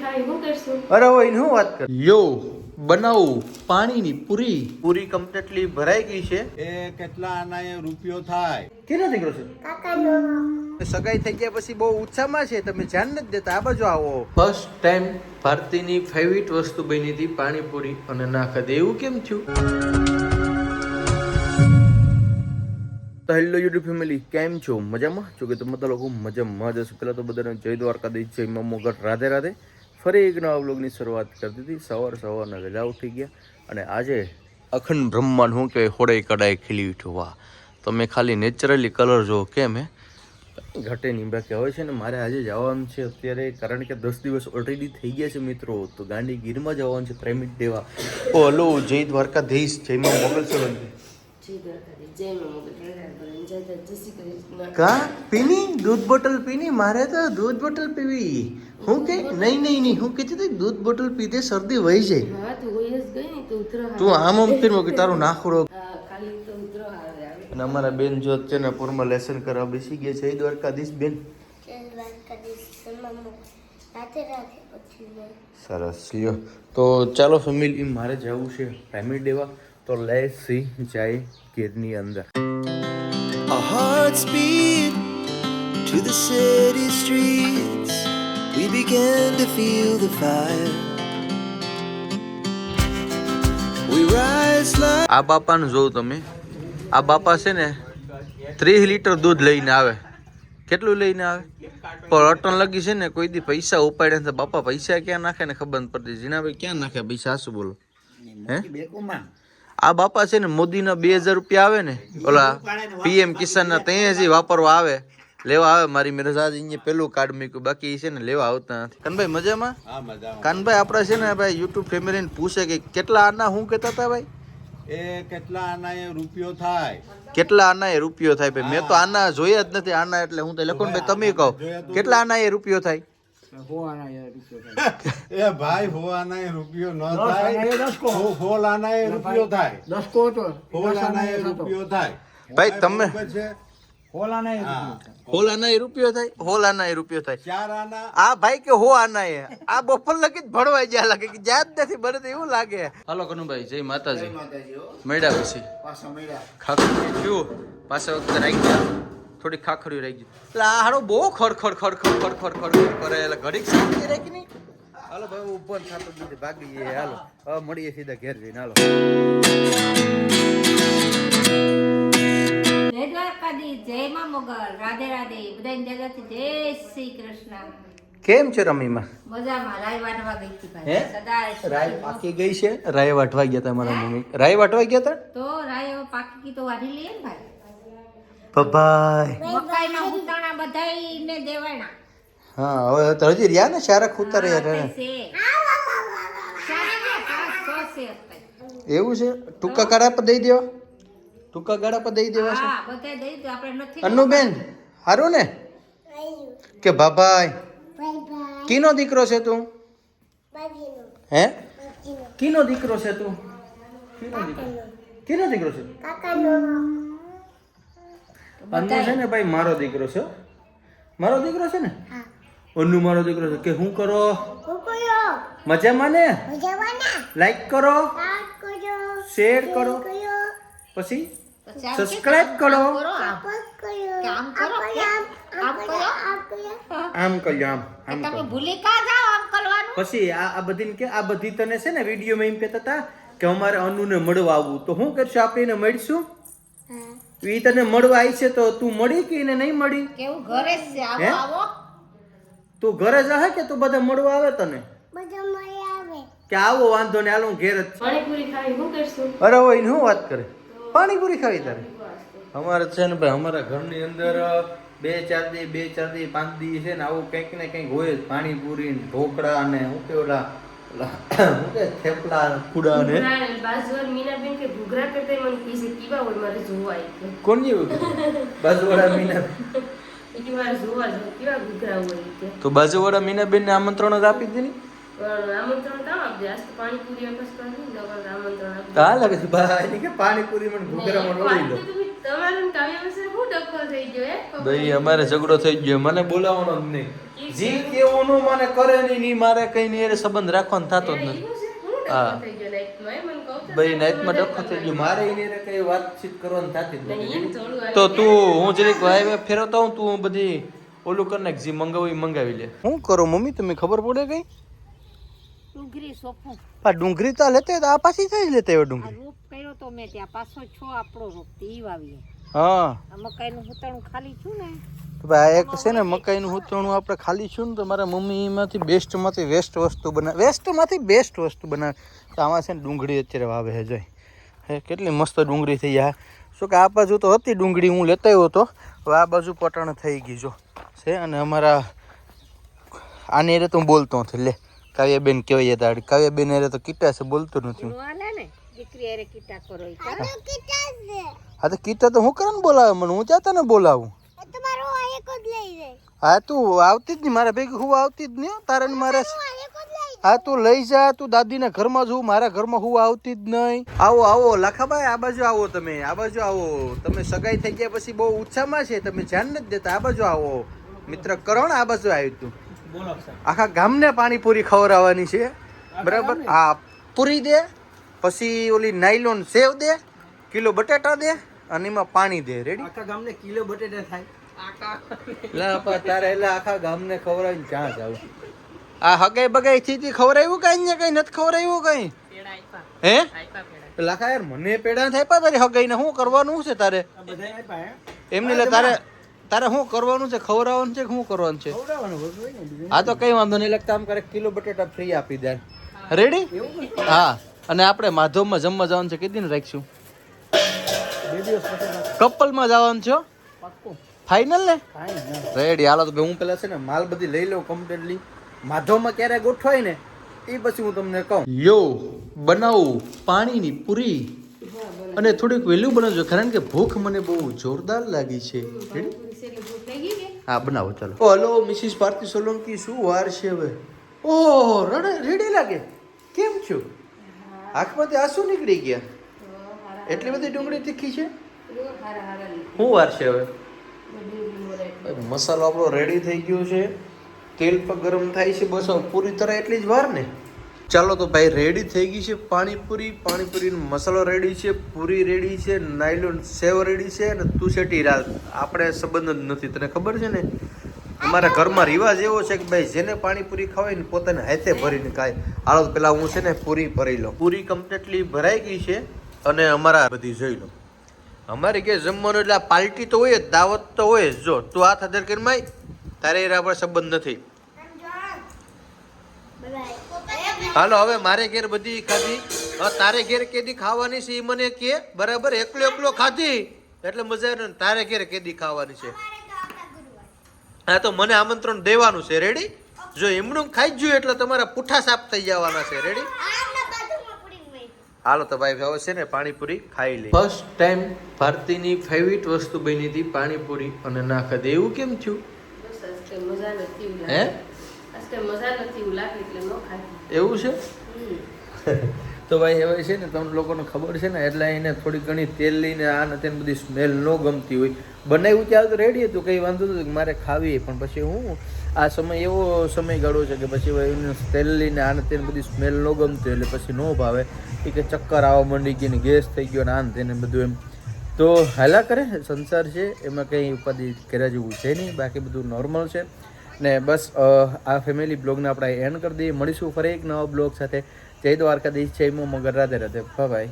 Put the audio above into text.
શું અરે હોય હું વાત કર? યો બનાવું પાણીની પૂરી. પૂરી કમ્પ્લીટલી ભરાઈ ગઈ છે. એ કેટલા આના એ રૂપિયો થાય? કેનો દીકરો છે? સગાઈ થઈ ગયા પછી બહુ ઉત્સાહમાં છે તમે ધ્યાન નથી દેતા આ બાજુ આવો. ફર્સ્ટ ટાઈમ ભારતીની ફેવરિટ વસ્તુ બની હતી પાણીપુરી અને ના ખાધી એવું કેમ થયું? તો હેલો યુટ્યુબ ફેમિલી કેમ છો? મજામાં? જો કે તમે બધા લોકો મજામાં જ હશો. પહેલાં તો બધાને જય દ્વારકાધીશ જય મા મોગટ રાધે રાધે. ફરી એક નવા શરૂઆત કરી દીધી. સવાર સવારના વહેલા ઉઠી ગયા અને આજે અખંડ બ્રહ્માંડ હું કહેવાય હોડે કડાએ ખીલી ઉઠ્યું વાહ. તમે ખાલી નેચરલી કલર જો કેમ હે? ઘટે નીંબા કહેવાય છે ને, મારે આજે જવાનું છે અત્યારે, કારણ કે દસ દિવસ ઓલરેડી થઈ ગયા છે મિત્રો. તો ગાંધીગીરમાં જવાનું છે પ્રેમિક દેવા. ઓ હલો જય દ્વારકાધીશ જય મા મોગલ સોલંકી કા? પીની? દૂધ બોટલ પીની? મારે તો દૂધ બોટલ પીવી. હું કે નહીં નહીં નહીં. હું કહેતી હતી દૂધ બોટલ પીતે શરદી વહી જાય. હા તો હોય જ ગઈ ને તો ઉતરો તું આમ આમ ફીરવો કે તારું નાખડો અને અમારા બેન જો અત્યારે પૂરમાં લેસન કરવા બેસી ગયા છે. એ દ્વારકાધીશ બેન. સરસ. લ્યો. તો ચાલો ફેમિલી મારે જવું છે. ફેમિલી દેવા. તો લે સી જાય ગીરની અંદર. A heart speed to the city streets. We began to feel the fire. We rise like આ બાપાને જોઉં તમે. આ બાપા છે ને ત્રીસ લીટર દૂધ લઈને આવે. કેટલું લઈને આવે? પણ અટન લગી છે ને કોઈ દી પૈસા ઉપાડે ને તો બાપા પૈસા ક્યાં નાખે ને ખબર પડતી. જીનાભાઈ ક્યાં નાખે? પૈસા શું બોલો? હે આ બાપા છે ને મોદીના બે હજાર રૂપિયા આવે ને ઓલા પીએમ કિસાનના ત્યાં જે વાપરવા આવે લેવા આવે મારી મેરેજ. આજ અહીંયા પેલું કાર્ડ મૂક્યું બાકી છે ને લેવા આવતા નથી. કાનભાઈ મજામાં? મજામાં. કાનભાઈ આપણા છે ને ભાઈ યુટ્યુબ ફેમિલીને પૂછે કે કેટલા આના હું કહેતા હતા ભાઈ? એ કેટલા આના એ રૂપિયો થાય? કેટલા આના એ રૂપિયો થાય ભાઈ? મેં તો આના જોયા જ નથી આના એટલે હું તો લખો ભાઈ તમે કહો. કેટલા આના એ રૂપિયો થાય? એ ભાઈ હો આના રૂપિયો ન થાય. હો- હોલ એ રૂપિયો થાય. હોલ આના એ રૂપિયો થાય. ભાઈ તમે ખબર છે. હા. હોલ આના એ રૂપિયો થાય હોલ એ રૂપિયો થાય. આ ભાઈ કે હો આના એ. આ બપોર લગી જ ભણવાઈ ગયા લાગે કે જાત નથી બને એવું લાગે. હાલો કનુભાઈ જય માતાજી. મળ્યા પછી. થયું પાછા વખતે રાખી ગયા થોડી ખાખરી રહી ગઈ. એટલે આ હાડો બહુ ખડખડ ખડખડ ખડખડ ખડખડ કરે એટલે ઘડીક શાંતિ રાખી નહીં? હાલો ભાઈ ઉપર થતો જ ભાગી જઈએ હાલો હવે મળીએ સીધા ઘેર જઈને. હાલો. જય દ્વારકાધીશ જય મા મોગલ રાધે રાધે. બધાને જય શ્રી કૃષ્ણ. કેમ છે રમીમાં? મજામાં. રાય વાટવા ગઈ હતી ભાઈ. સદાય રાય પાકી ગઈ છે? રાય વાટવા ગયા હતા મારા મમ્મી. રાય વાટવા ગયા હતા તો રાય પાકી તો વાઢી લઈએ ને ભાઈ? બબાય ઉતાણા દેવાના. હા હવે તો હજી રહ્યા ને શારક ઉતારે. એવું છે? ટૂંકા ગાળા પર દઈ દેવા? ટૂંકા ગાળા પર દઈ દેવા છે? હા બધાય દઈ દો આપણે નથી અન્નુબેન સારું ને? કે ભાભાઈ કીનો દીકરો છે તું? હે? કીનો દીકરો છે તું? કીનો દીકરો? કીનો દીકરો છે? અન્નુ છે ને ભાઈ મારો દીકરો છે. મારો દીકરો છે ને? અન્નુ મારો દીકરો છે. કે હું કરો? મજામાં ને? લાઈક કરો. શેર કરો. પછી? પછી સબસ્ક્રાઇબ કરો. કરો આમ. કરજો આમ આમ તમે ભૂલી કા જાઓ આમ કરવાનું? પછી આ આ બધી કે આ બધી તને છે ને વિડીયોમાં એમ કહેતા હતા કે અમારે અનુને મળવા આવવું. તો હું કરશું? આપણે એને મળીશું? ઈ તને મળવા આવી છે તો તું મળી કે એને નહીં મળી? કેવું ઘરે જ છે. આવો આવો. તું ઘરે જાહે કે તું બધા મળવા આવે તને? કે આવો વાંધો ને હાલો હું ઘેર જ છું. પાણીપુરી ખાવી હું કરશું? અરે હોય હું વાત કરે? પાણીપુરી ખાવી તારે? અમારે છે ને ભાઈ અમારા ઘરની અંદર બે ચાર દી બે ચાર દી પાંચ દી છે ને આવું કંઈક ને કંઈક હોય જ. પાણીપુરી ને ઢોકળા અને હું કે ઓલા તો બાજુવાળા મીનાબેન. ને આમંત્રણ જ આપી દીધી પાણીપુરી મને ડોળી દો વાત તો તમે- તમારે ને કાવ્ય વિશે શું ડખો થઈ ગયો હે ભાઈ અમારે ઝઘડો થઈ ગયો મને બોલાવવાનો જ નહીં. જી કેવું મને કરે નહીં ની મારે કઈ નહીં એરે સંબંધ રાખવાનો થતો જ નથી. એવું હા. ભાઈ નાઇટમાં નાઈટમાં ડખો થઈ ગયો. મારે એને કઈ વાતચીત કરવાની થતી જ નહીં, નથી. તો તું હું જરીક હાઈવે ફેરવતો હું તું બધી ઓલું કર નાખ જે મંગાવું એ મંગાવી લે. શું કરો મમ્મી તમે ખબર પડે કઈ? ડુંગળી સોફું આ ડુંગળી તો લેતે આ પાછી થઈ લેતે હવે ડુંગળી? રોપ કર્યો તો મેં ત્યાં પાછો છો આપણો રોપ ઈ વાવીએ. હા. મકાઈનું હુતણું ખાલી છું ને. ભાઈ એક છે ને મકાઈનું હુતણું આપણે ખાલી છું ને તો મારા મમ્મી એમાંથી બેસ્ટમાંથી વેસ્ટ વસ્તુ બનાવે. વેસ્ટમાંથી બેસ્ટ વસ્તુ બનાવે. તો આમાં છે ને ડુંગળી અત્યારે વાવે છે જોઈ. હે કેટલી મસ્ત ડુંગળી થઈ જાય શું કે આ બાજુ તો હતી ડુંગળી હું લેતા આવ્યો હતો. હવે આ બાજુ પટાણ થઈ ગઈ જો. છે અને અમારા આની રે તો હું બોલતો નથી લે. કાવ્યાબેન કહેવાય હતા કાવ્યાબેન એરે તો કીટા છે બોલતું નથી દીકરી અરે કીટા કરો હા તો કીટા તો હું કરે ને બોલાવે? મને હું જાતા ને બોલાવું? હા તું આવતી જ નહીં. મારા ભેગી હું આવતી જ નહીં હો. તારે મારે હા તું લઈ જા. તું દાદીના ઘરમાં જવું મારા ઘરમાં હું આવતી જ નહીં. આવો આવો. લાખાભાઈ આ બાજુ આવો તમે. આ બાજુ આવો. તમે સગાઈ થઈ ગયા પછી બહુ ઉત્સાહમાં છે. તમે ધ્યાન નથી દેતા. આ બાજુ આવો. મિત્ર કરણ આ બાજુ આવ્યું તું. આખા ગામને પાણીપુરી ખવડાવવાની છે. બરાબર? હા પૂરી દે. પછી ઓલી નાયલોન સેવ દે કિલો બટેટા દે અને એમાં પાણી દે. રેડી આખા ગામને કિલો બટેટા થાય. લા પા તારે એટલે આખા ગામને ખવડાવીને ક્યાં જાવ? આ હગાઈ બગાઈ થી ખવડાવ્યું કઈ? ને કઈ નથી ખવડાવ્યું કઈ? હે? આપ્યા લાખા યાર મને પેડા થાય પા તારી હગાઈ ને શું કરવાનું છે તારે? એમની બધાય આપ્યા હે? એમને એટલે તારે તારે શું કરવાનું છે? ખવડાવવાનું છે કે શું કરવાનું છે? હા તો કઈ વાંધો નહીં લગતા આમ કરે કિલો બટેટા ફ્રી આપી દે. રેડી હા. અને આપણે માધવમાં જમવા જવાનું છે. કેટલી રાખીશું બે દિવસ કપલમાં જવાનું છે પાક્કું ફાઇનલ ને? રેડી હાલો તો ભાઈ હું પેલા છે ને માલ બધી લઈ લઉં કમ્પ્લીટલી માધવમાં ક્યારે ગોઠવાય ને એ પછી હું તમને કહું. યો બનાવું પાણીની પૂરી અને થોડીક વહેલું બનાવજો કારણ કે ભૂખ મને બહુ જોરદાર લાગી છે. હા બનાવો ચાલો. ઓ હલો મિસિસ ભારતી સોલંકી શું વાર છે હવે? ઓહ રડે રેડી લાગે. કેમ છો? આંખમાંથી આંસુ નીકળી ગયા. એટલી બધી ડુંગળી તીખી છે? શું વાર છે હવે? મસાલો આપણો રેડી થઈ ગયો છે. તેલ પણ ગરમ થાય છે બસ. પૂરી તરહ એટલી જ વાર ને? ચાલો તો ભાઈ રેડી થઈ ગઈ છે પાણીપુરી. પાણીપુરીનો મસાલો રેડી છે પૂરી રેડી છે નાયલોન સેવ રેડી છે અને તુસેટી રાત આપણે સંબંધ જ નથી તને ખબર છે ને? અમારા ઘરમાં રિવાજ એવો છે કે ભાઈ, જેને પાણીપુરી ખાવાય ને પોતાને હાથે ભરીને ખાય. હાલો, પેલા હું છે ને પૂરી ભરી લઉં. પૂરી કમ્પ્લીટલી ભરાઈ ગઈ છે અને અમારા બધી જોઈ લો. અમારે કે જમવાનું એટલે પાર્ટી તો હોય જ, દાવત તો હોય જ. જો, તું હાથ હજાર કરીને માય, તારે એના આપણે સંબંધ નથી. હાલો, હવે મારે ઘેર બધી ખાધી. તારે ઘેર કેદી ખાવાની છે એ મને કે, બરાબર, એકલો એકલો ખાધી. એટલે મજા આવે તારે ઘેર કેદી ખાવાની છે. હા તો મને આમંત્રણ દેવાનું છે રેડી જો એમનું ખાઈ જ જોયું એટલે તમારા પૂઠા સાફ થઈ જવાના છે રેડી હાલો તો ભાઈ હવે છે ને પાણીપુરી ખાઈ લે ફર્સ્ટ ટાઈમ ભારતીની ફેવરિટ વસ્તુ બની હતી પાણીપુરી અને ના ખાધી. એવું કેમ થયું? બસ મજા નથી એવું હે? એવું લાગે એટલે ન ખાધી. એવું છે. તો ભાઈ હવે છે ને તમને લોકોને ખબર છે ને, એટલે એને થોડી ઘણી તેલ લઈને આ ને તેને બધી સ્મેલ ન ગમતી હોય. બનાવ્યું ત્યારે તો રેડી હતું, કંઈ વાંધો નથી કે મારે ખાવી પણ પછી હું આ સમય એવો સમયગાળો છે કે પછી હવે એને તેલ લઈને આને તેને બધી સ્મેલ ન ગમતી એટલે પછી ન ભાવે. એ કે ચક્કર આવવા માંડી ગઈ ને ગેસ થઈ ગયો ને આને તેને બધું એમ. તો હાલા કરે, સંસાર છે, એમાં કંઈ ઉપાધિ કર્યા જેવું છે નહીં, બાકી બધું નોર્મલ છે. ને બસ આ ફેમિલી બ્લોગને આપણે એન્ડ કરી દઈએ. મળીશું ફરી એક નવા બ્લોગ સાથે. જય દ્વારકાધીશ જય મો મગર રાધે રાધે. બાય